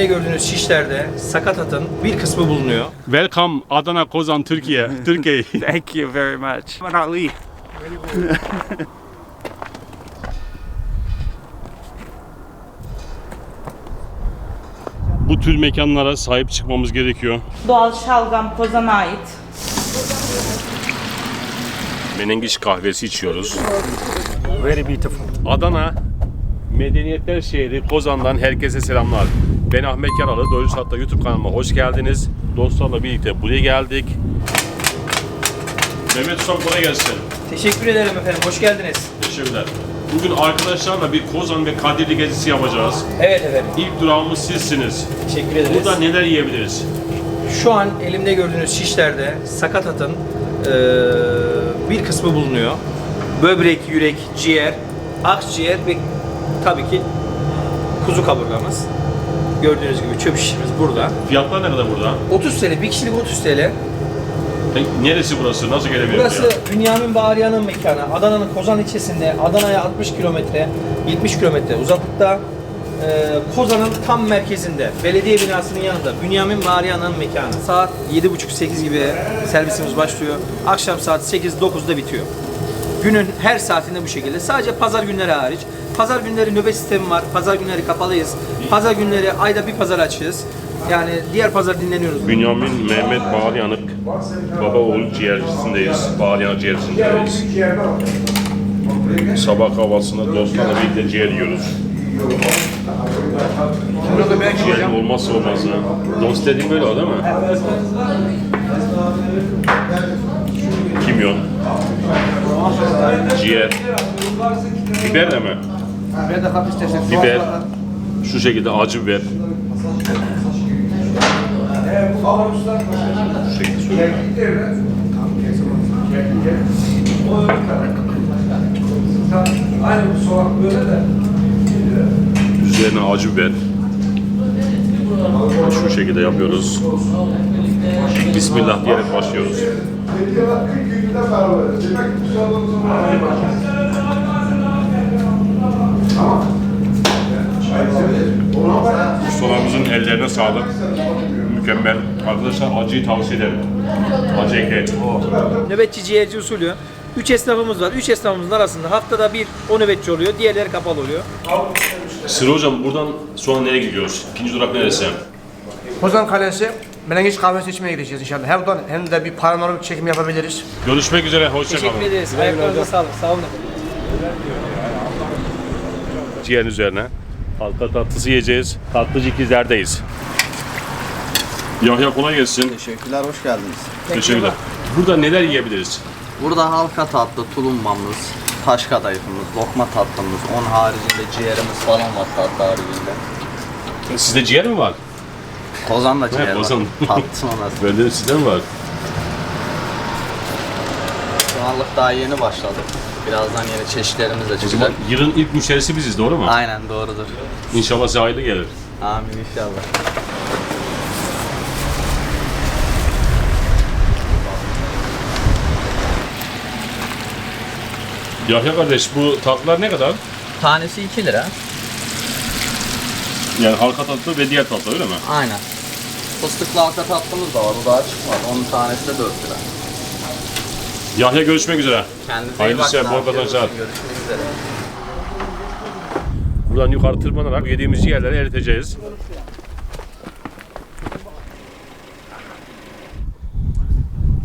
elimde gördüğünüz şişlerde sakatatın bir kısmı bulunuyor. Welcome Adana Kozan Türkiye. Türkiye. Thank you very much. Ben Ali. Bu tür mekanlara sahip çıkmamız gerekiyor. Doğal şalgam Kozan'a ait. Menengiş kahvesi içiyoruz. Very beautiful. Adana Medeniyetler Şehri Kozan'dan herkese selamlar. Ben Ahmet Yaralı. Doğru Hatta YouTube kanalıma hoş geldiniz. Dostlarla birlikte buraya geldik. Mehmet Ustam kolay gelsin. Teşekkür ederim efendim. Hoş geldiniz. Teşekkürler. Bugün arkadaşlarla bir Kozan ve Kadirli gezisi yapacağız. Evet efendim. İlk durağımız sizsiniz. Teşekkür ederiz. Burada neler yiyebiliriz? Şu an elimde gördüğünüz şişlerde sakatatın eee, bir kısmı bulunuyor. Böbrek, yürek, ciğer, akciğer ve tabii ki kuzu kaburgamız. Gördüğünüz gibi çöp şişimiz burada. Fiyatlar ne kadar burada? 30 TL, bir kişilik 30 TL. Peki, neresi burası? Nasıl gelebiliriz Burası ya? Bünyamin Bağrıyan'ın mekanı. Adana'nın Kozan ilçesinde, Adana'ya 60 kilometre, 70 kilometre uzaklıkta. Ee, Kozan'ın tam merkezinde, belediye binasının yanında Bünyamin Bağrıyan'ın mekanı. Saat 7.30-8 gibi servisimiz başlıyor. Akşam saat 8-9'da bitiyor. Günün her saatinde bu şekilde. Sadece pazar günleri hariç. Pazar günleri nöbet sistemi var. Pazar günleri kapalıyız. Pazar günleri ayda bir pazar açığız. Yani diğer pazar dinleniyoruz. Bünyamin Mehmet Bağlayanık baba oğul ciğercisindeyiz. Bağlayanık ciğercisindeyiz. Sabah kahvaltısında dostlarla birlikte ciğer yiyoruz. Ciğerin olmazsa olmazı. Dost dediğim böyle o değil mi? Kimyon. Ciğer. Biber de mi? Biber. Şu şekilde acı biber. Şu şekilde söylüyorum. Üzerine acı biber. Şu şekilde yapıyoruz. Bismillah diyerek başlıyoruz. Ustalarımızın ellerine sağlık. Mükemmel. Arkadaşlar acıyı tavsiye ederim. Acı ekleyin. Nöbetçi ciğerci usulü. Üç esnafımız var. Üç esnafımızın arasında haftada bir o nöbetçi oluyor. Diğerleri kapalı oluyor. Sıra hocam buradan sonra nereye gidiyoruz? İkinci durak neresi? Kozan Kalesi Menengiç kahvesi içmeye gideceğiz inşallah. Hem buradan hem de bir paranormal çekim yapabiliriz. Görüşmek üzere. Hoşçakalın. Teşekkür ederiz. Ayaklarınıza sağlık. Sağ olun. Ciğerin üzerine. Halka tatlısı yiyeceğiz. Tatlıcı ikizlerdeyiz. Yahya kolay gelsin. Teşekkürler, hoş geldiniz. Teşekkürler. Burada neler yiyebiliriz? Burada halka tatlı, tulumbamız, taş kadayıfımız, lokma tatlımız, onun haricinde ciğerimiz falan var tatlı haricinde. Sizde ciğer mi var? Kozan da ciğer Kozan. var. Tatlısı onası. Bende de sizde mi var? Şu anlık daha yeni başladık. Birazdan yeni çeşitlerimiz de O zaman çıkacak. yılın ilk müşterisi biziz doğru mu? Aynen doğrudur. İnşallah size hayırlı gelir. Amin inşallah. Yahya kardeş bu tatlılar ne kadar? Tanesi 2 lira. Yani halka tatlı ve diğer tatlı öyle mi? Aynen. Fıstıklı halka tatlımız da var. Bu daha çıkmadı. Onun tanesi de 4 lira. Yahya görüşmek üzere. Kendinize iyi Hayırlı bakın. işler, bol kazançlar. Görüşmek üzere. Buradan yukarı tırmanarak yediğimiz ciğerleri eriteceğiz.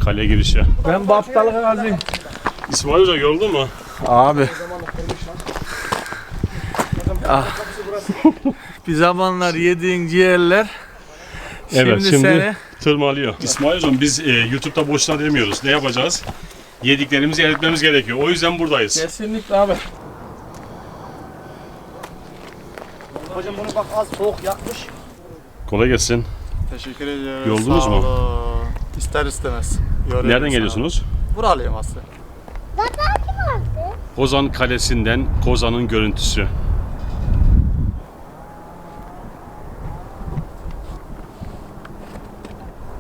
Kale girişi. Ben baptalık razıyım. İsmail Hoca yoruldun mu? Abi. ah. bir zamanlar yediğin ciğerler Evet şimdi, şimdi seni tırmalıyor. İsmail Hocam biz e, YouTube'da boşuna demiyoruz. Ne yapacağız? Yediklerimizi eritmemiz gerekiyor. O yüzden buradayız. kesinlikle abi. Hocam bunu bak az soğuk yakmış. Kolay gelsin. Teşekkür ediyorum. Yoldunuz Sağ mu? olun. İster istemez. Yoruyorum Nereden sana. geliyorsunuz? Buralıyım aslında. Kozan Kalesi'nden Kozan'ın görüntüsü.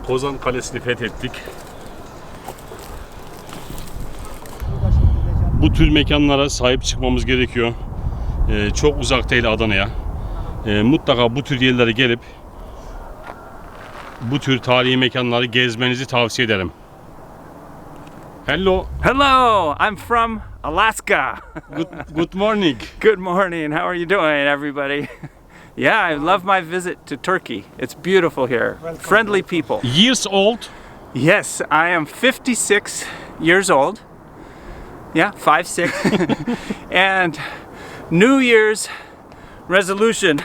Kozan Kalesi'ni fethettik. bu tür mekanlara sahip çıkmamız gerekiyor. Ee, çok uzak değil Adana'ya. Ee, mutlaka bu tür yerlere gelip bu tür tarihi mekanları gezmenizi tavsiye ederim. Hello. Hello. I'm from Alaska. good, good morning. Good morning. How are you doing, everybody? yeah, I love my visit to Turkey. It's beautiful here. Welcome. Friendly people. Years old? Yes, I am 56 years old. Yeah, five, six. and New Year's resolution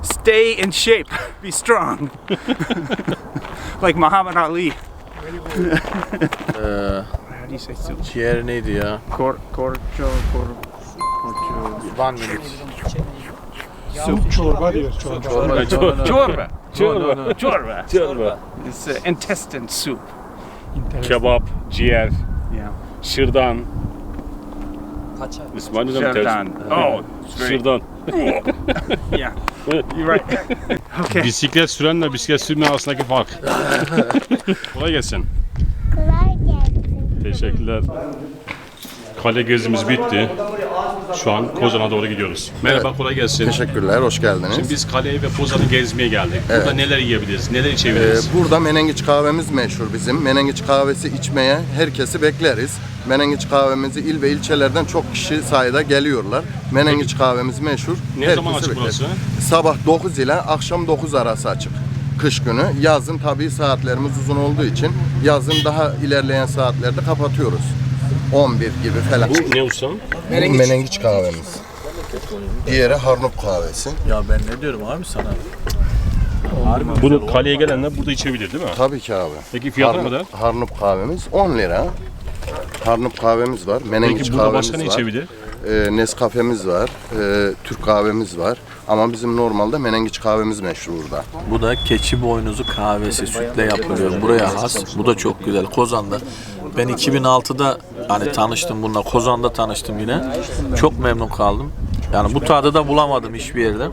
stay in shape, be strong. like Muhammad Ali. ee, ciğer neydi ya? Kor, korço, kor, korço. One minute. Soup. Çorba diyor. Çorba. Çorba. Çorba. Çorba. Çorba. It's uh, intestine soup. Kebap, ciğer, yeah. şırdan, Kaça? İsmail'den ters. Sheridan. Oh, it's Yeah, you're right. Okay. Bisiklet sürenle bisiklet sürme arasındaki fark. Kolay gelsin. Kolay gelsin. Teşekkürler. Kale gezimiz bitti. Şu an Kozan'a doğru gidiyoruz. Merhaba, kolay gelsin. Teşekkürler, hoş geldiniz. Şimdi biz kaleyi ve Kozan'ı gezmeye geldik. Burada neler yiyebiliriz, neler Ee, içebiliriz? burada menengiç kahvemiz meşhur bizim. Menengiç kahvesi içmeye herkesi bekleriz. Menengiç kahvemizi il ve ilçelerden çok kişi sayıda geliyorlar. Menengiç kahvemiz meşhur. Ne Herkesi zaman açık bekler. burası? Sabah 9 ile akşam 9 arası açık. Kış günü. Yazın tabii saatlerimiz uzun olduğu için yazın daha ilerleyen saatlerde kapatıyoruz. 11 gibi falan. Bu ne ustam? Menengiç, Menengiç kahvemiz. Diğeri Harnup kahvesi. Ya ben ne diyorum abi sana? Bunu kaleye gelenler burada içebilir değil mi? Tabii ki abi. Peki fiyatı ne Harnup, kadar? Harnup kahvemiz 10 lira. Harnup kahvemiz var. Menengiç Peki burada kahvemiz başka ne var. içebilir? Ee, e, Nescafe'miz var. E, Türk kahvemiz var. Ama bizim normalde menengiç kahvemiz meşhur burada. Bu da keçi boynuzu kahvesi sütle yapılıyor. Buraya has. Bu da çok güzel. Kozan'da. Ben 2006'da hani tanıştım bununla. Kozan'da tanıştım yine. Çok memnun kaldım. Yani bu tadı da bulamadım hiçbir yerde.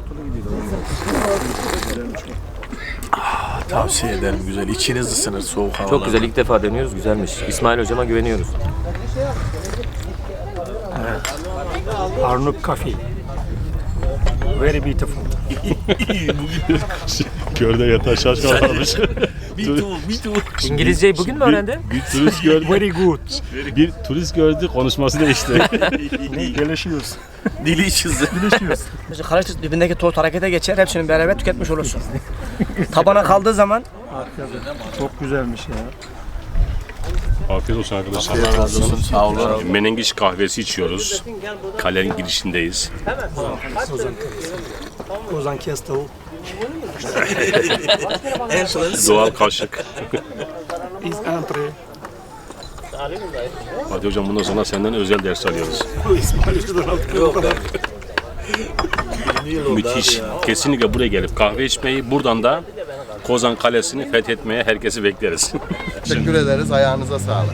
Tavsiye ederim güzel. İçiniz ısınır soğuk havalarda. Çok güzel ilk defa deniyoruz güzelmiş. İsmail hocama güveniyoruz. Arnavut coffee. Very beautiful. Bugün şey. körde yatağa şaşkın almış. Me too, me too. İngilizceyi bugün mü öğrendin? Bir, bir turist gördü. Very good. Bir turist gördü konuşması değişti. Gelişiyoruz. Delicious. Delicious. Mesela karıştır dibindeki toz harekete geçer hepsini beraber tüketmiş olursun. Tabana kaldığı zaman. Çok güzelmiş ya. Afiyet olsun arkadaşlar. Afiyet olsun. Sağ olun. Menengiç kahvesi içiyoruz. Kalenin girişindeyiz. Ozan Kestavu. Doğal kaşık. Hadi hocam bundan sonra senden özel ders alıyoruz. Müthiş. Kesinlikle buraya gelip kahve içmeyi, buradan da Kozan Kalesi'ni fethetmeye herkesi bekleriz. Teşekkür ederiz. Ayağınıza sağlık.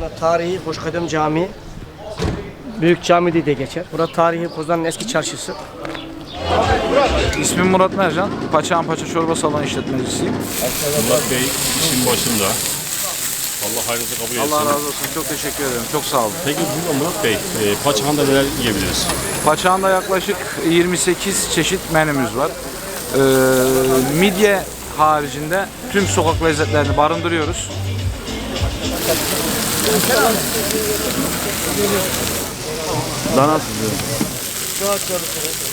Burada tarihi Hoşkadem Camii. Büyük cami diye geçer. Burada tarihi Kozan'ın eski çarşısı. İsmim Murat Mercan. Paçahan Paça Çorba Salonu işletmecisiyim. Murat Bey işin başında. Allah hayrınızı kabul etsin. Allah razı olsun. Çok teşekkür ederim. Çok sağ olun. Peki burada Murat Bey, e, Paçahan'da neler yiyebiliriz? Paçahan'da yaklaşık 28 çeşit menümüz var. E, midye haricinde tüm sokak lezzetlerini barındırıyoruz. Dana sızıyor.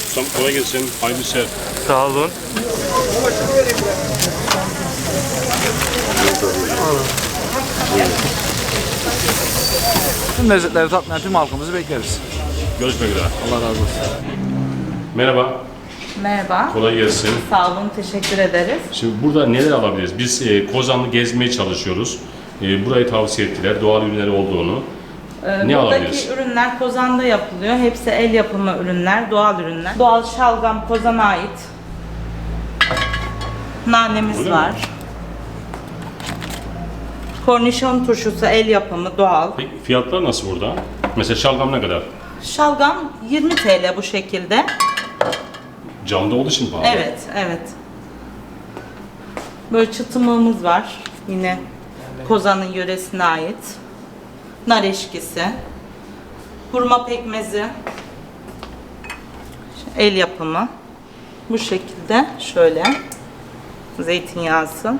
Ustam kolay gelsin. Hayırlı işler. Sağ olun. Tüm lezzetleri tatmayan tüm halkımızı bekleriz. Görüşmek üzere. Allah razı olsun. Merhaba. Merhaba. Kolay gelsin. Sağ olun, teşekkür ederiz. Şimdi burada neler alabiliriz? Biz e, Kozanlı gezmeye çalışıyoruz. E, burayı tavsiye ettiler, doğal ürünleri olduğunu. Ee, ne Buradaki ürünler Kozan'da yapılıyor. Hepsi el yapımı ürünler, doğal ürünler. Doğal şalgam Kozan'a ait. Nanemiz Öyle var. Mi? Kornişon turşusu el yapımı doğal. Peki fiyatlar nasıl burada? Mesela şalgam ne kadar? Şalgam 20 TL bu şekilde. Camda olduğu için pahalı. Evet, evet. Böyle çıtımığımız var. Yine Kozan'ın yöresine ait nar eşkisi, hurma pekmezi, el yapımı. Bu şekilde şöyle zeytinyağısı.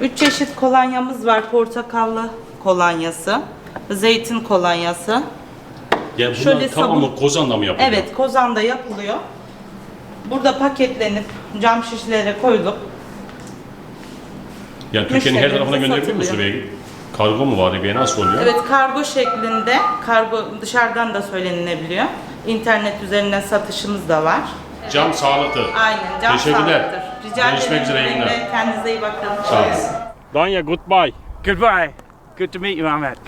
Üç çeşit kolonyamız var. Portakallı kolonyası, zeytin kolonyası. Ya Şöyle tamamı sabun... Kozan'da mı yapılıyor? Evet, Kozan'da yapılıyor. Burada paketlenip cam şişlere koyulup Yani Türkiye'nin her tarafına gönderebiliyor satılıyor. musun Kargo mu var? Bir nasıl oluyor? Evet kargo şeklinde, kargo dışarıdan da söylenilebiliyor. İnternet üzerinden satışımız da var. Can sağlıklı. Aynen, can Teşekkürler. sağlıktır. Rica Görüşmek ederim. üzere, iyi günler. Kendinize iyi bakın. Sağ olun. Danya goodbye. Goodbye. Good to meet you, Ahmet.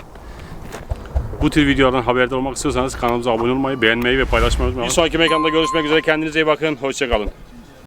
Bu tür videolardan haberdar olmak istiyorsanız kanalımıza abone olmayı, beğenmeyi ve paylaşmayı unutmayın. Bir sonraki mekanda görüşmek üzere. Kendinize iyi bakın. Hoşçakalın.